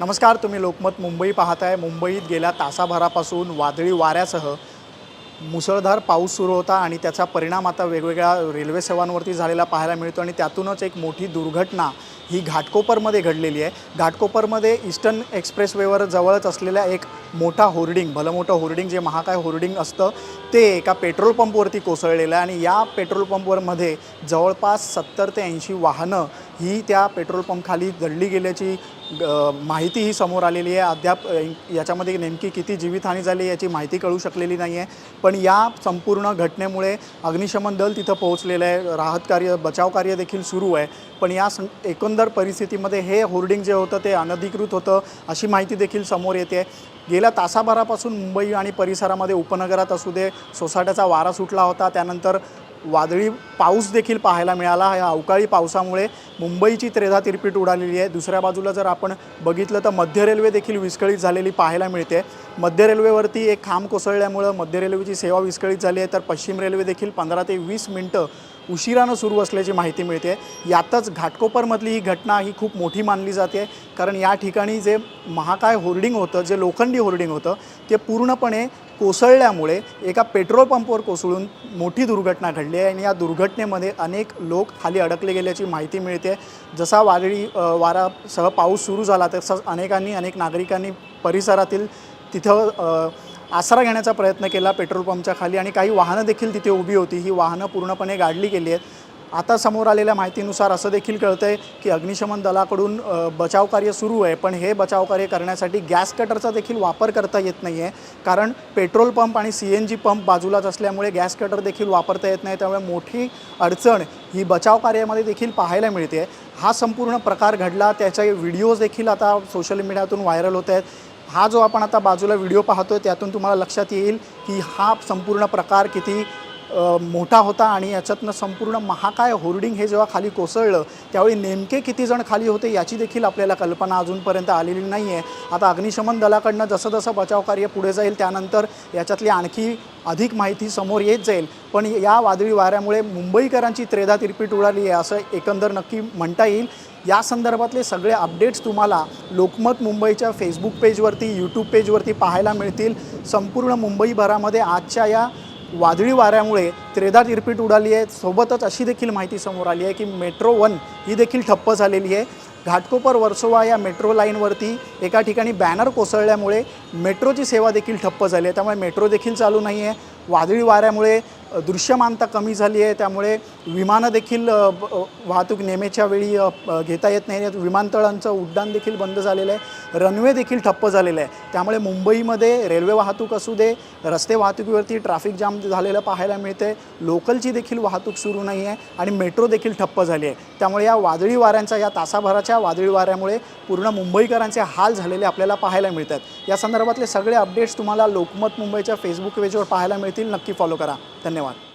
नमस्कार तुम्ही लोकमत मुंबई पाहताय. मुंबईत गेल्या तासाभरापासून वादळी वाऱ्यासह मुसळधार पाऊस सुरू होता आणि त्याचा परिणाम आता वेगवेगळ्या रेल्वे सेवांवरती झालेला पाहायला मिळतो आणि त्यातूनच एक मोठी दुर्घटना ही घाटकोपरमध्ये घडलेली आहे. घाटकोपरमध्ये ईस्टर्न एक्सप्रेसवेवर जवळच असलेल्या एक मोठा होर्डिंग भलं मोठं होर्डिंग जे महाकाय होर्डिंग असतं ते एका पेट्रोल पंपवरती कोसळलेलं आहे आणि या पेट्रोल पंपवरमध्ये जवळपास सत्तर ते ऐंशी वाहनं ही त्या पेट्रोल पंपखाली दडली गेल्याची माहिती ही समोर आलेली आहे. अद्याप याच्यामध्ये नेमकी किती जीवितहानी झाली याची माहिती कळू शकलेली नाही आहे. पण या संपूर्ण घटनेमुळे अग्निशमन दल तिथं पोहोचलेलं आहे. राहत कार्य बचाव कार्य देखील सुरू आहे. पण या सं एकंदर परिस्थितीमध्ये हे होर्डिंग जे होतं ते अनधिकृत होतं अशी माहिती देखील समोर येते. गेल्या तासाभरापासून मुंबई आणि परिसरामध्ये उपनगरात असू दे सोसाट्याचा वारा सुटला होता. त्यानंतर वादळी पाऊस देखील पाहायला मिळाला. या अवकाळी पावसामुळे मुंबईची त्रेधा तिरपीट उडालेली आहे. दुसऱ्या बाजूला जर आपण बघितलं तर मध्य रेल्वे देखील विस्कळीत झालेली पाहायला मिळते. मध्य रेल्वेवरती एक खांब कोसळल्यामुळं मध्य रेल्वेची सेवा विस्कळीत झाली आहे. तर पश्चिम रेल्वे देखील पंधरा ते वीस मिनटं उशिरानं सुरू असल्याची माहिती मिळते. यातच घाटकोपरमधली ही घटना ही खूप मोठी मानली जाते. कारण या ठिकाणी जे महाकाय होर्डिंग होतं जे लोखंडी होर्डिंग होतं ते पूर्णपणे कोसळल्यामुळे एका पेट्रोल पंपवर कोसळून मोठी दुर्घटना घडली आहे आणि या दुर्घटनेमध्ये अनेक लोक खाली अडकले गेल्याची माहिती मिळते. जसा वादळी वारासह पाऊस सुरू झाला तसंच अनेकांनी अनेक नागरिकांनी परिसरातील तिथं आसरा घेण्याचा प्रयत्न केला पेट्रोल पंपच्या खाली आणि काही वाहनं देखील तिथे उभी होती. ही वाहनं पूर्णपणे गाडली गेली आहेत. आता समोर आलेल्या माहितीनुसार असं देखील कळतं आहे की अग्निशमन दलाकडून बचावकार्य बचाव कार्य सुरू आहे. पण हे बचाव कार्य करण्यासाठी गॅस कटरचा देखील वापर करता येत नाही आहे कारण पेट्रोल पंप आणि सी एन जी पंप बाजूलाच असल्यामुळे गॅस कटर देखील वापरता येत नाही. त्यामुळे मोठी अडचण ही बचाव कार्यामध्ये देखील पाहायला मिळते. हा संपूर्ण प्रकार घडला. त्याचे व्हिडिओज देखील आता सोशल मीडियातून व्हायरल होत आहेत. हा जो आपण आता बाजूला व्हिडिओ पाहतोय त्यातून तुम्हाला लक्षात येईल की हा संपूर्ण प्रकार किती मोठा होता आणि याच्यातनं संपूर्ण महाकाय होर्डिंग हे जेव्हा खाली कोसळलं त्यावेळी नेमके किती जण खाली होते याची देखील आपल्याला कल्पना अजूनपर्यंत आलेली नाही आहे आता अग्निशमन दलाकडनं जसं जसं बचाव कार्य पुढे जाईल त्यानंतर याच्यातली आणखी अधिक माहिती समोर येत जाईल. पण या वादळी वाऱ्यामुळे मुंबईकरांची त्रेधा तिरपीट उडाली आहे असं एकंदर नक्की म्हणता येईल. या संदर्भातले सगळे अपडेट्स तुम्हाला लोकमत मुंबईच्या फेसबुक पेजवरती यूट्यूब पेजवरती पाहायला मिळतील. संपूर्ण मुंबईभरामध्ये आजच्या या वादळी वाऱ्यामुळे त्रेदा तिरपीट उडाली आहे. सोबतच अशी देखील माहिती समोर आली आहे की मेट्रो वन ही देखील ठप्प झालेली आहे. घाटकोपर वर्सोवा या मेट्रो लाईनवरती एका ठिकाणी बॅनर कोसळल्यामुळे मेट्रोची सेवा देखील ठप्प झाली आहे. त्यामुळे मेट्रो देखील चालू नाही आहे वादळी वाऱ्यामुळे दृश्यमानता कमी झाली आहे त्यामुळे विमानं देखील वाहतूक नेमेच्या वेळी घेता येत नाही. आहेत विमानतळांचं उड्डाण देखील बंद झालेलं आहे. रनवे देखील ठप्प झालेलं आहे. त्यामुळे मुंबईमध्ये रेल्वे वाहतूक असू दे रस्ते वाहतुकीवरती ट्रॅफिक जाम झालेलं पाहायला मिळते लोकलची देखील वाहतूक सुरू नाही आहे आणि मेट्रो देखील ठप्प झाली आहे. त्यामुळे या वादळी वाऱ्यांचा या तासाभराच्या वादळी वाऱ्यामुळे पूर्ण मुंबईकरांचे हाल झालेले आपल्याला पाहायला मिळतात. या संदर्भातले सगळे अपडेट्स तुम्हाला लोकमत मुंबईच्या फेसबुक पेजवर पाहायला मिळतील. नक्की फॉलो करा. धन्यवाद.